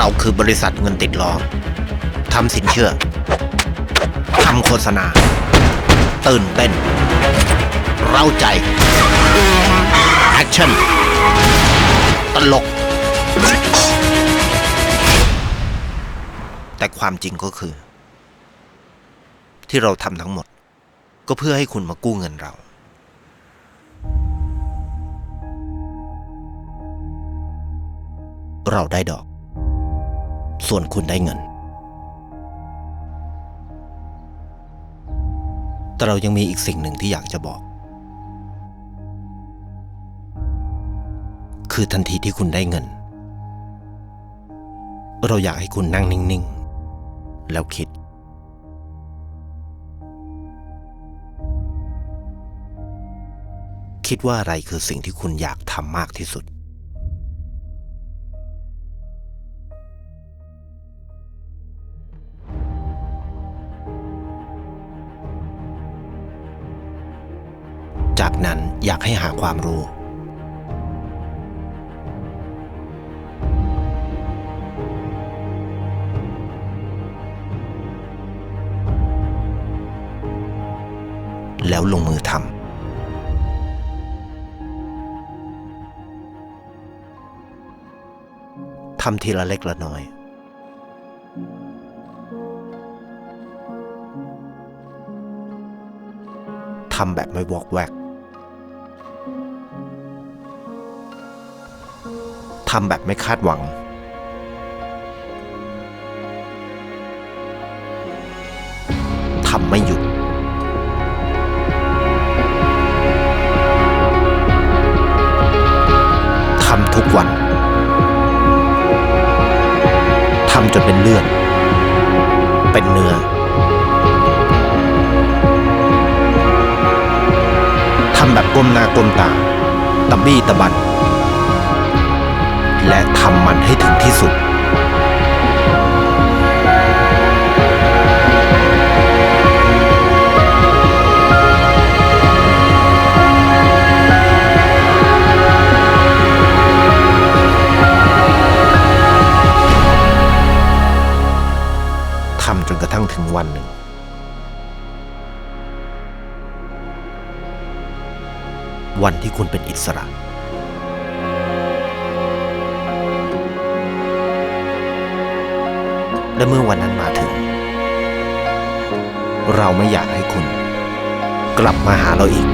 เราคือบริษัทเงินติดล้อทำสินเชื่อทำโฆษณา ตื่นเต้น เร้าใจ แอคชั่น ตลก แต่ความจริงก็คือ ที่เราทำทั้งหมด ก็เพื่อให้คุณมากู้เงินเราเราได้ดอก ส่วนคุณได้เงิน แต่เรายังมีอีกสิ่งหนึ่งที่อยากจะบอก คือทันทีที่คุณได้เงิน เราอยากให้คุณนั่งนิ่ง ๆ แล้วคิดคิดว่าอะไรคือสิ่งที่คุณอยากทำมากที่สุด จากนั้นอยากให้หาความรู้ แล้วลงมือทำทำทีละเล็กละน้อย ทำแบบไม่วอกแวก ทำแบบไม่คาดหวัง ทำไม่หยุด ทำทุกวัน ทำจนเป็นเลือด เป็นเนื้อ ทำแบบก้มหน้าก้มตาตะบี้ตะบัน และทำมันให้ถึงที่สุดทำจนกระทั่งถึงวันหนึ่ง วันที่คุณเป็นอิสระ และเมื่อวันนั้นมาถึง เราไม่อยากให้คุณ กลับมาหาเราอีก